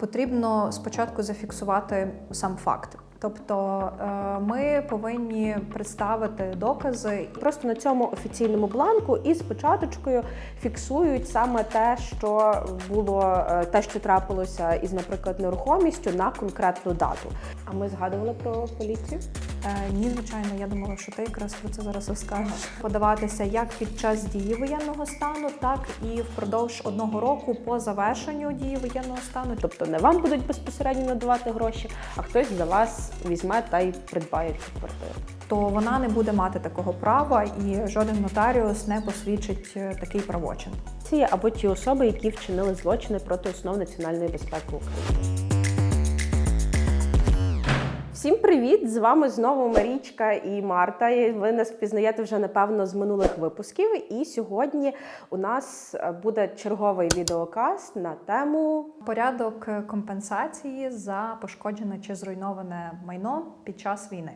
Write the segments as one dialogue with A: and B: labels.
A: Потрібно спочатку зафіксувати сам факт. Тобто е, ми повинні представити докази.
B: Просто на цьому офіційному бланку і з початочкою фіксують саме те, що було е, те, що трапилося із, наприклад, нерухомістю на конкретну дату. А ми згадували про поліцію.
A: Е, Ні, звичайно, я думала, що ти якраз про це зараз розкажеш. Подаватися як під час дії воєнного стану, так і впродовж одного року по завершенню дії воєнного стану.
B: Тобто не вам будуть безпосередньо надавати гроші, а хтось за вас візьме та й придбає цю квартиру.
A: То вона не буде мати такого права, і жоден нотаріус не посвідчить е, такий правочин.
B: Ці або ті особи, які вчинили злочини проти основ національної безпеки України. Всім привіт! З вами знову Марічка і Марта. Ви нас впізнаєте вже напевно з минулих випусків. І сьогодні у нас е, буде черговий відеокаст на тему
A: Порядок компенсації за пошкоджене чи зруйноване майно під час війни.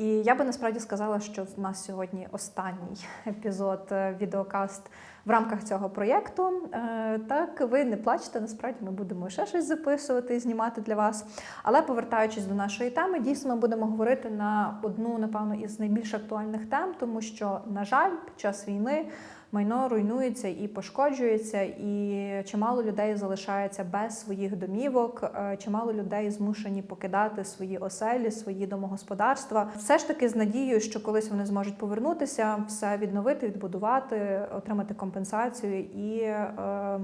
A: І я би насправді сказала, що в нас сьогодні останній епізод е, відеокаст в рамках цього проєкту. Е, Так, ви не плачте, насправді ми будемо ще щось записувати і знімати для вас. Але повертаючись до нашої теми, дійсно будемо говорити на одну, напевно, із найбільш актуальних тем, тому що, на жаль, під час війни майно руйнується і пошкоджується, і чимало людей залишається без своїх домівок, е, чимало людей змушені покидати свої оселі, свої домогосподарства. Все ж таки з надією, що колись вони зможуть повернутися, все відновити, відбудувати, отримати компенсацію і е,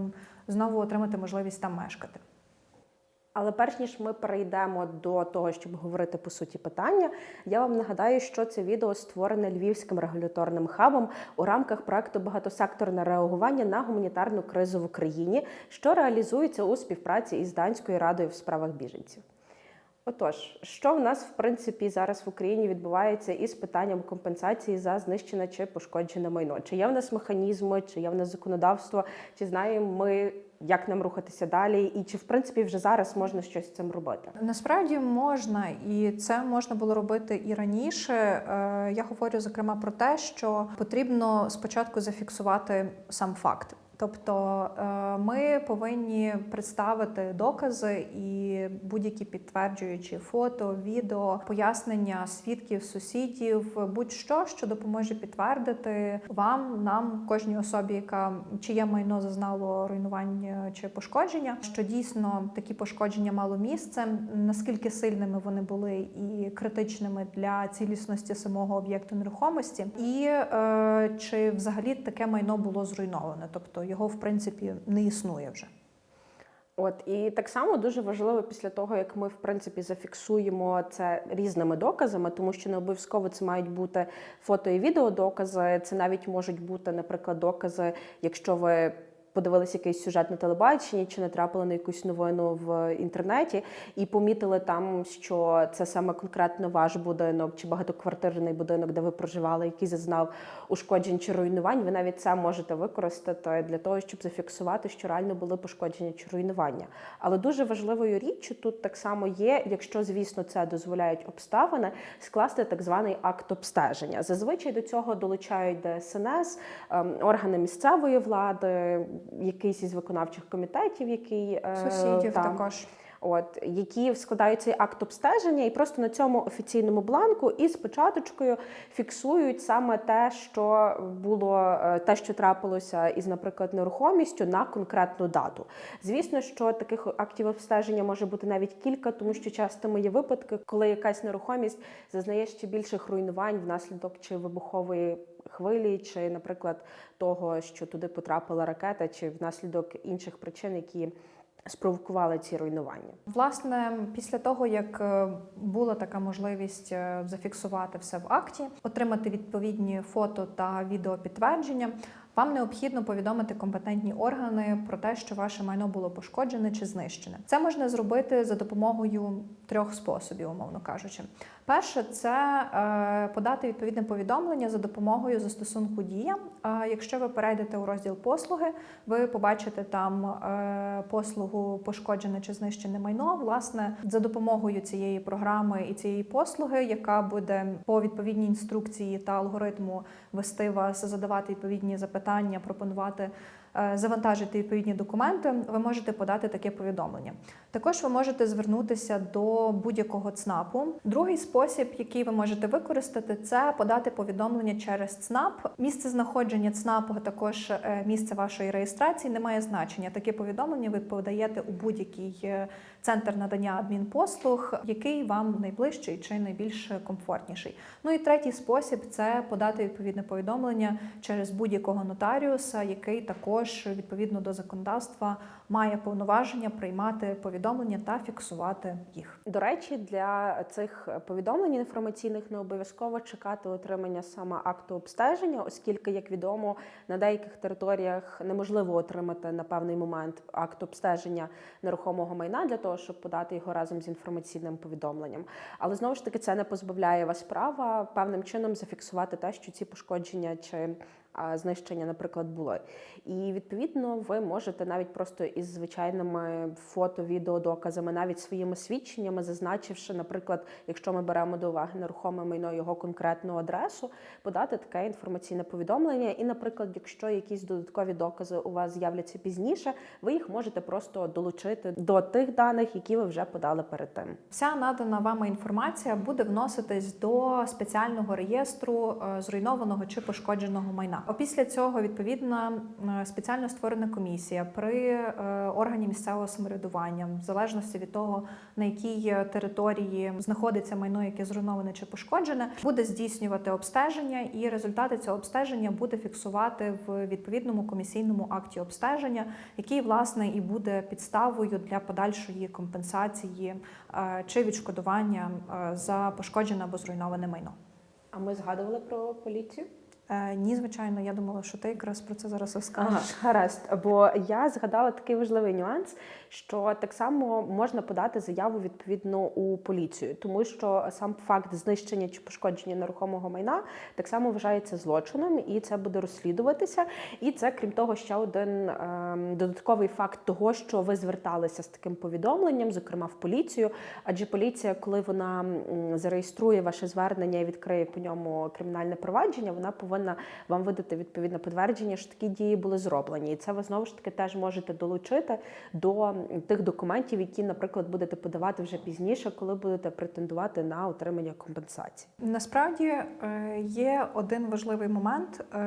A: знову отримати можливість там мешкати.
B: Але перш ніж ми перейдемо до того, щоб говорити по суті питання, я вам нагадаю, що це відео створене львівським регуляторним хабом у рамках проекту Багатосекторне реагування на гуманітарну кризу в Україні, що реалізується у співпраці із Данською радою в справах біженців. Отож, що в нас в принципі зараз в Україні відбувається із питанням компенсації за знищене чи пошкоджене майно? Чи є в нас механізми, чи є в нас законодавство, чи знаємо ми, як нам рухатися далі, і чи в принципі вже зараз можна щось з цим робити?
A: Насправді можна, і це можна було робити і раніше. Е, Я говорю зокрема про те, що потрібно спочатку зафіксувати сам факт. Тобто е, ми повинні представити докази і будь-які підтверджуючі фото, відео, пояснення свідків, сусідів, будь-що, що допоможе підтвердити вам, нам, кожній особі, яка чиє майно зазнало руйнування чи пошкодження, що дійсно такі пошкодження мало місце, наскільки сильними вони були і критичними для цілісності самого об'єкту нерухомості, і е, чи взагалі таке майно було зруйноване, тобто його в принципі не існує вже.
B: От і так само дуже важливо після того, як ми в принципі зафіксуємо це різними доказами, тому що не обов'язково це мають бути фото і відеодокази. Це навіть можуть бути, наприклад, докази, якщо ви. Подивилися якийсь сюжет на телебаченні чи натрапили на якусь новину в інтернеті і помітили там, що це саме конкретно ваш будинок чи багатоквартирний будинок, де ви проживали, який зазнав ушкоджень чи руйнувань. Ви навіть це можете використати для того, щоб зафіксувати, що реально були пошкодження чи руйнування. Але дуже важливою річчю тут так само є, якщо звісно це дозволяють обставини, скласти так званий акт обстеження. Зазвичай до цього долучають ДСНС, ем, органи місцевої влади якийсь із виконавчих комітетів, який е,
A: Сусідів
B: та,
A: також.
B: От які складають цей акт обстеження, і просто на цьому офіційному бланку і з початочкою фіксують саме те, що було е, те, що трапилося із, наприклад, нерухомістю на конкретну дату. Звісно, що таких актів обстеження може бути навіть кілька, тому що часто є випадки, коли якась нерухомість зазнає ще більших руйнувань внаслідок чи вибухової хвилі, чи, наприклад, того, що туди потрапила ракета, чи внаслідок інших причин, які спровокували ці руйнування.
A: Власне, після того як е, була така можливість е, зафіксувати все в акті, отримати відповідні фото та відеопідтвердження, вам необхідно повідомити компетентні органи про те, що ваше майно було пошкоджене чи знищене. Це можна зробити за допомогою трьох способів, умовно кажучи. Перше це е, подати відповідне повідомлення за допомогою застосунку Дія. Якщо ви перейдете у розділ послуги, ви побачите там е, послугу пошкоджене чи знищене майно. Власне, за допомогою цієї програми і цієї послуги, яка буде по відповідній інструкції та алгоритму вести вас, задавати відповідні запитання, пропонувати завантажити відповідні документи, ви можете подати таке повідомлення. Також ви можете звернутися до будь-якого ЦНАПу. Другий спосіб, який ви можете використати, це подати повідомлення через ЦНАП. Місце знаходження ЦНАПу, а також е, місце вашої реєстрації не має значення. Таке повідомлення ви подаєте у будь-який е, центр надання адмінпослуг, який вам найближчий чи найбільш комфортніший. Ну і третій спосіб це подати відповідне повідомлення через будь-якого нотаріуса, який також відповідно до законодавства має повноваження приймати повідомлення та фіксувати їх.
B: До речі, для цих повідомлень інформаційних не обов'язково чекати отримання саме акту обстеження, оскільки, як відомо, на деяких територіях неможливо отримати на певний момент акт обстеження нерухомого майна для того, щоб подати його разом з інформаційним повідомленням. Але знову ж таки це не позбавляє вас права певним чином зафіксувати те, що ці пошкодження чи знищення, наприклад, були. І відповідно ви можете навіть просто із звичайними фото, відео, доказами, навіть своїми свідченнями, зазначивши, наприклад, якщо ми беремо до уваги нерухоме майно його конкретну адресу, подати таке інформаційне повідомлення. І, наприклад, якщо якісь додаткові докази у вас з'являться пізніше, ви їх можете просто долучити до тих даних, які ви вже подали перед тим.
A: Вся надана вами інформація буде вноситись до спеціального реєстру е, зруйнованого чи пошкодженого майна. Опісля цього відповідна е, спеціально створена комісія при е, органі місцевого самоврядування, в залежності від того на якій е, території знаходиться майно, яке зруйноване чи пошкоджене, буде здійснювати обстеження, і результати цього обстеження буде фіксувати в відповідному комісійному акті обстеження, який власне і буде підставою для подальшої компенсації чи відшкодування за пошкоджене або зруйноване майно.
B: А ми згадували про поліцію?
A: Е, Ні, звичайно, я думала, що ти якраз про це зараз розкажеш.
B: Ага, гаразд. Бо я згадала такий важливий нюанс, що так само можна подати заяву відповідно у поліцію, тому що сам факт знищення чи пошкодження нерухомого майна так само вважається злочином, і це буде розслідуватися. І це, крім того, ще один ем, додатковий факт того, що ви зверталися з таким повідомленням, зокрема в поліцію. Адже поліція, коли вона зареєструє ваше звернення і відкриє по ньому кримінальне провадження, вона повинна вам видати відповідне підтвердження, що такі дії були зроблені. І це ви знову ж таки теж можете долучити до тих документів, які, наприклад, будете подавати вже пізніше, коли будете претендувати на отримання компенсації.
A: Насправді е, є один важливий момент, е,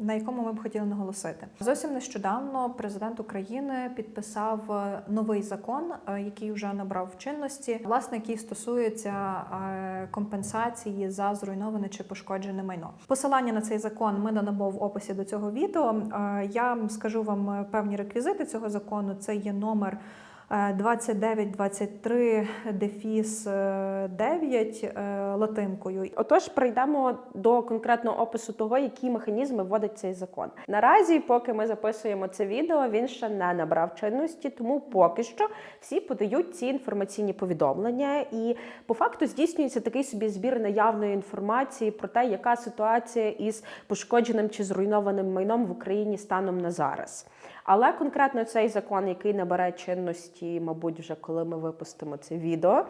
A: на якому ми б хотіли наголосити. Зовсім нещодавно президент України підписав е, новий закон, який вже набрав чинності, власне, який стосується компенсації за зруйноване чи пошкоджене майно. Посилання на цей закон ми надамо в описі до цього відео. Е, Я скажу вам е, певні реквізити цього закону. Це є номер. Е, 2923 дефіс е, 9 е, латинкою.
B: Отож, прийдемо до конкретного опису того, які механізми вводить цей закон. Наразі, поки ми записуємо це відео, він ще не набрав чинності, тому поки що всі подають ці інформаційні повідомлення, і по факту здійснюється такий собі збір наявної інформації про те, яка ситуація із пошкодженим чи зруйнованим майном в Україні станом на зараз. Але конкретно цей закон, який набере чинності, мабуть, вже коли ми випустимо це відео,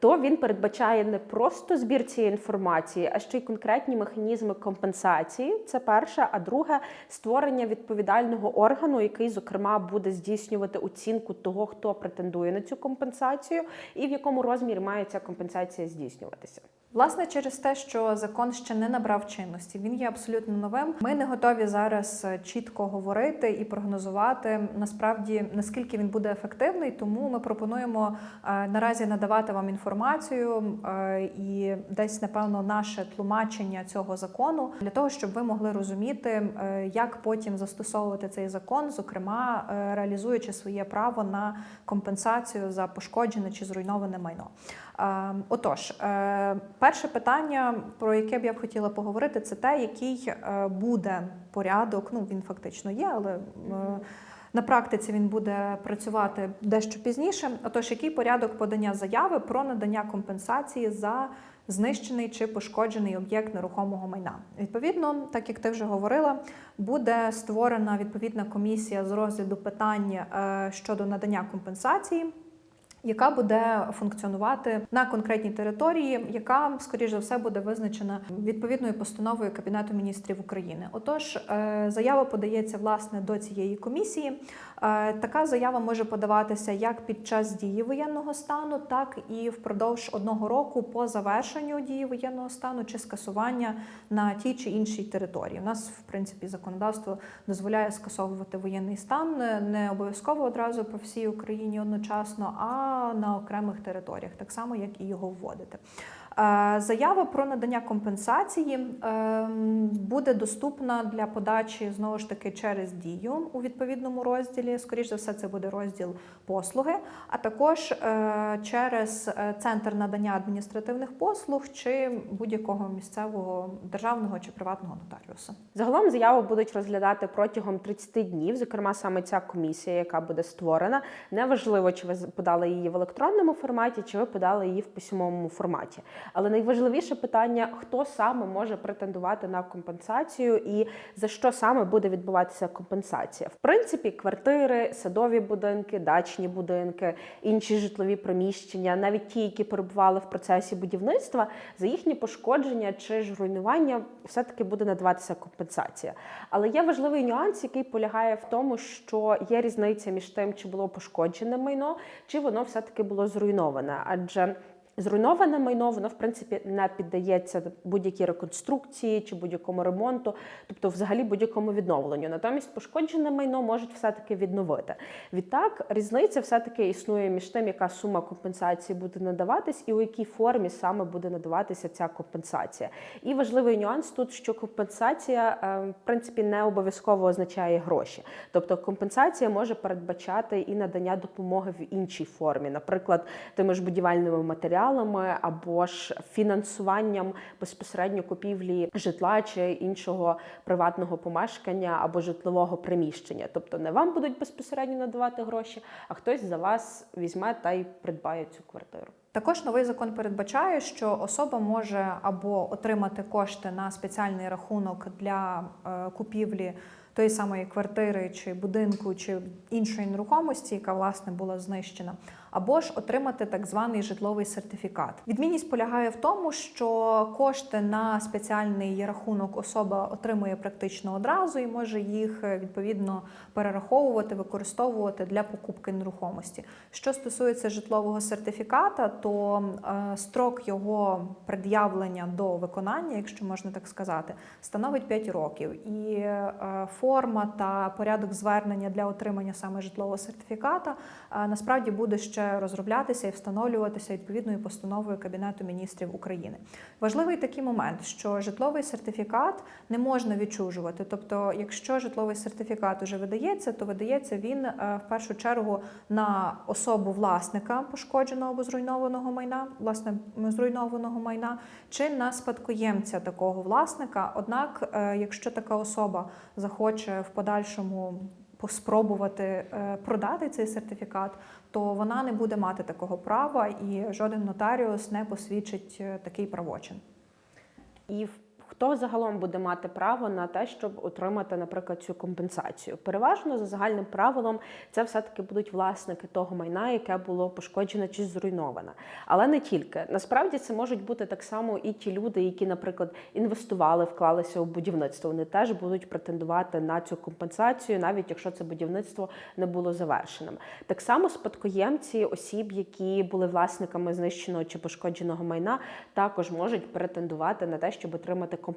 B: то він передбачає не просто збір цієї інформації, а ще й конкретні механізми компенсації. Це перше. А друге створення відповідального органу, який, зокрема, буде здійснювати оцінку того, хто претендує на цю компенсацію, і в якому розмірі має ця компенсація здійснюватися.
A: Власне, через те, що закон ще не набрав чинності, він є абсолютно новим. Ми не готові зараз е, чітко говорити і прогнозувати насправді наскільки він буде ефективний. Тому ми пропонуємо е, наразі надавати вам інформацію е, і десь напевно наше тлумачення цього закону для того, щоб ви могли розуміти, як потім застосовувати цей закон, зокрема реалізуючи своє право на компенсацію за пошкоджене чи зруйноване майно. Е, Отож, е, перше питання, про яке б я б хотіла поговорити, це те, який е, буде порядок. Ну він фактично є, але е, на практиці він буде працювати дещо пізніше. Отож, який порядок подання заяви про надання компенсації за знищений чи пошкоджений об'єкт нерухомого майна? Відповідно, так як ти вже говорила, буде створена відповідна комісія з розгляду питань е, щодо надання компенсації. Яка буде функціонувати на конкретній території, яка, скоріш за все, буде визначена відповідною постановою Кабінету міністрів України. Отож, е, заява подається власне до цієї комісії. Е, Така заява може подаватися як під час дії воєнного стану, так і впродовж одного року по завершенню дії воєнного стану чи скасування на тій чи іншій території. У нас, в принципі, законодавство дозволяє скасовувати воєнний стан не- не обов'язково одразу по всій Україні одночасно, а на окремих територіях, так само як і його вводити. Е, Заява про надання компенсації ем, буде доступна для подачі знову ж таки через дію у відповідному розділі. Скоріше за все, це буде розділ послуги, а також е, через е, центр надання адміністративних послуг чи будь-якого місцевого державного чи приватного нотаріуса.
B: Загалом заяву будуть розглядати протягом 30 днів. Зокрема, саме ця комісія, яка буде створена. Неважливо, чи ви подали її в електронному форматі, чи ви подали її в письмовому форматі. Але найважливіше питання: хто саме може претендувати на компенсацію і за що саме буде відбуватися компенсація? В принципі, квартири, садові будинки, дачні будинки, інші житлові приміщення, навіть ті, які перебували в процесі будівництва, за їхні пошкодження чи ж руйнування все-таки буде надаватися компенсація. Але є важливий нюанс, який полягає в тому, що є різниця між тим, чи було пошкоджене майно, чи воно все-таки було зруйноване. Адже Зруйноване майно, воно в принципі не піддається будь-якій реконструкції чи будь-якому ремонту, тобто взагалі будь-якому відновленню. Натомість пошкоджене майно можуть все-таки відновити. Відтак, різниця все-таки існує між тим, яка сума компенсації буде надаватись, і у якій формі саме буде надаватися ця компенсація. І важливий нюанс тут, що компенсація е, в принципі не обов'язково означає гроші. Тобто компенсація може передбачати і надання допомоги в іншій формі, наприклад, тими ж будівельними матеріалами або ж фінансуванням безпосередньо купівлі житла чи іншого приватного помешкання або житлового приміщення. Тобто не вам будуть безпосередньо надавати гроші, а хтось за вас візьме та й придбає цю квартиру.
A: Також новий закон передбачає, що особа може або отримати кошти на спеціальний рахунок для е, купівлі тої самої квартири чи будинку чи іншої нерухомості, яка власне була знищена, або ж отримати так званий житловий сертифікат. Відмінність полягає в тому, що кошти на спеціальний рахунок особа отримує практично одразу і може їх е, відповідно перераховувати, використовувати для покупки нерухомості. Що стосується житлового сертифіката, то е, строк його пред'явлення до виконання, якщо можна так сказати, становить 5 років. І е, форма та порядок звернення для отримання саме житлового сертифіката насправді буде ще розроблятися і встановлюватися відповідною постановою Кабінету міністрів України. Важливий такий момент, що житловий сертифікат не можна відчужувати. Тобто, якщо житловий сертифікат уже видається, то видається він е, в першу чергу на особу власника пошкодженого або зруйнованого майна, власне зруйнованого майна, чи на спадкоємця такого власника. Однак, е, якщо така особа захоче в подальшому поспробувати е, продати цей сертифікат, то вона не буде мати такого права, і жоден нотаріус не посвідчить е, такий правочин.
B: І в- хто загалом буде мати право на те, щоб отримати, наприклад, цю компенсацію? Переважно за загальним правилом це все-таки будуть власники того майна, яке було пошкоджене чи зруйноване. Але не тільки насправді це можуть бути так само і ті люди, які, наприклад, інвестували, вклалися у будівництво. Вони теж будуть претендувати на цю компенсацію, навіть якщо це будівництво не було завершеним. Так само спадкоємці осіб, які були власниками знищеного чи пошкодженого майна, також можуть претендувати на те, щоб отримати компенсацію.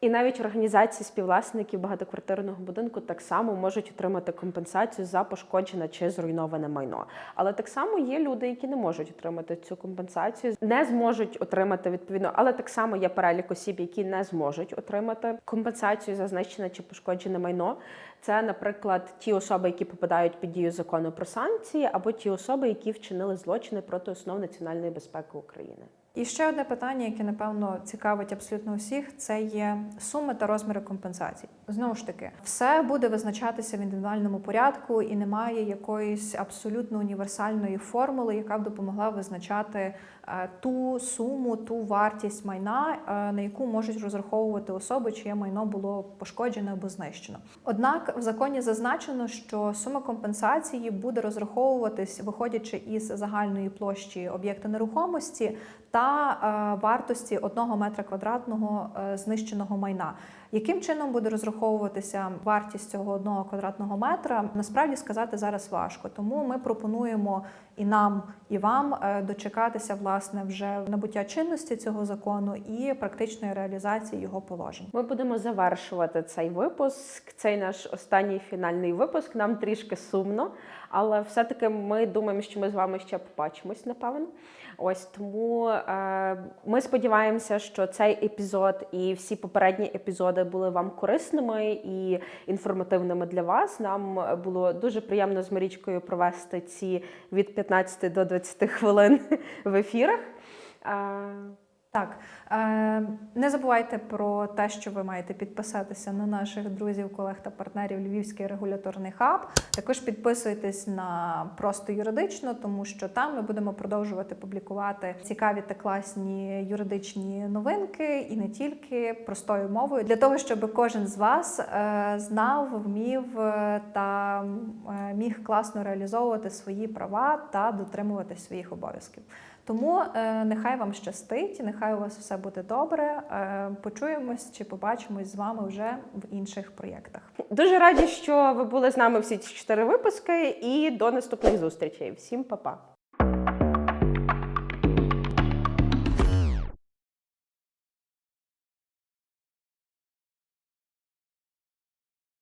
B: І навіть організації співвласників багатоквартирного будинку так само можуть отримати компенсацію за пошкоджене чи зруйноване майно. Але так само є люди, які не можуть отримати цю компенсацію, не зможуть отримати відповідно, але так само є перелік осіб, які не зможуть отримати компенсацію за знищене чи пошкоджене майно. Це, наприклад, ті особи, які попадають під дію закону про санкції, або ті особи, які вчинили злочини проти основ національної безпеки України.
A: І ще одне питання, яке напевно цікавить абсолютно усіх, це є суми та розміри компенсацій. Знову ж таки, все буде визначатися в індивідуальному порядку, і немає якоїсь абсолютно універсальної формули, яка б допомогла визначати е, ту суму, ту вартість майна, е, на яку можуть розраховувати особи, чиє майно було пошкоджене або знищено. Однак в законі зазначено, що сума компенсації буде розраховуватись, виходячи із загальної площі об'єкта нерухомості та е, вартості одного метра квадратного е, знищеного майна. Яким чином буде розраховуватися вартість цього одного квадратного метра? Насправді сказати зараз важко. Тому ми пропонуємо і нам, і вам е, дочекатися власне вже набуття чинності цього закону і практичної реалізації його положень.
B: Ми будемо завершувати цей випуск. Цей наш останній фінальний випуск. Нам трішки сумно, але все-таки ми думаємо, що ми з вами ще побачимось, напевно. Ось тому е, ми сподіваємося, що цей епізод і всі попередні епізоди були вам корисними і інформативними для вас. Нам було дуже приємно з Марічкою провести ці від 15 до 20 хвилин в ефірах. Е,
A: Так, е, не забувайте про те, що ви маєте підписатися на наших друзів, колег та партнерів Львівський регуляторний хаб. Також підписуйтесь на просто юридично, тому що там ми будемо продовжувати публікувати цікаві та класні юридичні новинки і не тільки простою мовою, для того, щоб кожен з вас е, знав, вмів е, та міг класно реалізовувати свої права та дотримувати своїх обов'язків. Тому е, нехай вам щастить, нехай у вас все буде добре. Е, почуємось чи побачимось з вами вже в інших проєктах.
B: Дуже раді, що ви були з нами всі ці чотири випуски, і до наступних зустрічей. Всім па-па!